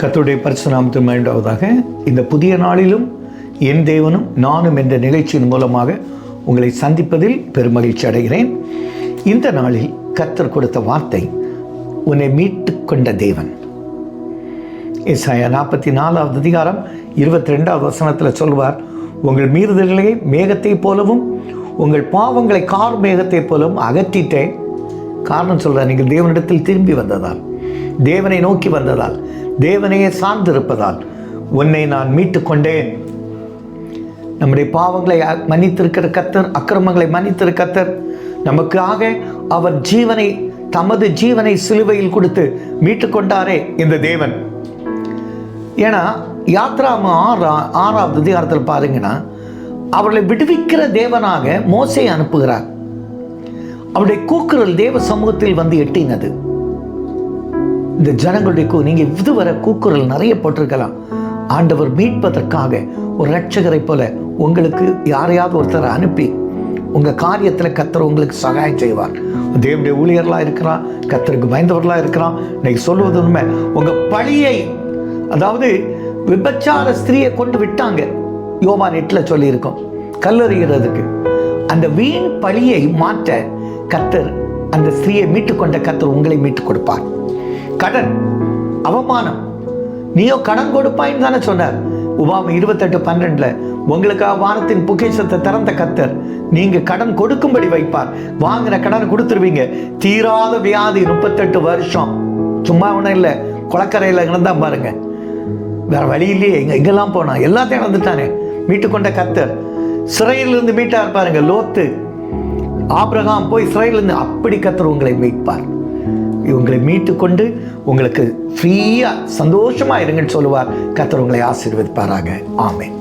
கத்துடைய பரிசுநாமத்தில் மகிழ்ந்தாவதாக இந்த புதிய நாளிலும் என் தேவனும் நானும் என்ற நிகழ்ச்சியின் மூலமாக உங்களை சந்திப்பதில் பெருமகிழ்ச்சி அடைகிறேன். இந்த நாளில் கத்தர் கொடுத்த வார்த்தை உன்னை மீட்டு கொண்ட தேவன். இசாயா நாற்பத்தி நாலாவது அதிகாரம் இருபத்தி ரெண்டாவது வசனத்தில் சொல்வார் உங்கள் மீறுதல்களை மேகத்தைப் போலவும் உங்கள் பாவங்களை கார் மேகத்தைப் போலும் அகற்றிட்டேன். காரணம் சொல்கிறார் நீங்கள் தேவனிடத்தில் திரும்பி வந்ததால் தேவனை நோக்கி வந்ததால் தேவனையே சார்ந்திருப்பதால் உன்னை நான் மீட்டு கொண்டேன் நம்முடைய பாவங்களை மன்னித்திருக்கிற கத்தர் அக்கிரமங்களை மன்னித்திரு கத்தர் நமக்காக அவர் ஜீவனை தமது ஜீவனை சிலுவையில் கொடுத்து மீட்டு கொண்டாரே இந்த தேவன். ஏன்னா யாத்ராம ஆறா ஆறாவது அதிகாரத்தில் பாருங்கன்னா அவர்களை விடுவிக்கிற தேவனாக மோசையை அனுப்புகிறார். அவருடைய கூக்குரல் தேவ சமூகத்தில் வந்து எட்டினது. இந்த ஜனங்களுடைய கூ நீங்கள் இதுவரை கூக்குரல் நிறைய போட்டிருக்கலாம். ஆண்டவர் மீட்பதற்காக ஒரு ரட்சகரை போல உங்களுக்கு யாரையாவது ஒருத்தரை அனுப்பி உங்கள் காரியத்தில் கத்தர் உங்களுக்கு சகாயம் செய்வார். தேவனுடைய ஊழியர்களாக இருக்கிறான் கத்தருக்கு பயந்தவர்களாக இருக்கிறான் இன்னைக்கு சொல்வது உண்மை. உங்கள் பழியை அதாவது விபச்சார ஸ்திரியை கொண்டு விட்டாங்க. யோவான் எட்டில் சொல்லியிருக்கோம். கல்லறிகிறதுக்கு. அந்த வீண் பழியை மாற்ற கத்தர் அந்த ஸ்திரீயை மீட்டுக்கொண்ட கத்தர் உங்களை மீட்டுக் கொடுப்பார் கடன் அவமானம். நீயோ கடன் கொடுப்பாயின்னு தானே சொன்னார். உபாம இருபத்தெட்டு பன்னெண்டில் உங்களுக்காக வானத்தின் பொக்கிஷத்தை திறந்த கத்தர் நீங்கள் கடன் கொடுக்கும்படி வைப்பார். வாங்கின கடன் கொடுத்துருவீங்க. தீராத வியாதி முப்பத்தெட்டு வருஷம். சும்மா ஒன்றும் இல்லை குளக்கரையில் இருந்தால் பாருங்க. வேற வழி இல்லையே எங்கே எங்கெல்லாம் போனா எல்லாத்தையும் இழந்துட்டானே. மீட்டுக்கொண்ட கத்தர் சிறையிலிருந்து மீட்டார் பாருங்க லோத்து. ஆப்ரஹாம் போய் சிறையிலிருந்து அப்படி கத்தர் உங்களை மீட்பார். உங்களை மீட்டு கொண்டு உங்களுக்கு ஃப்ரீயாக சந்தோஷமாக இருங்கன்னு சொல்லுவார். கத்தர் உங்களை ஆசீர்வதிப்பாராக. ஆமேன்.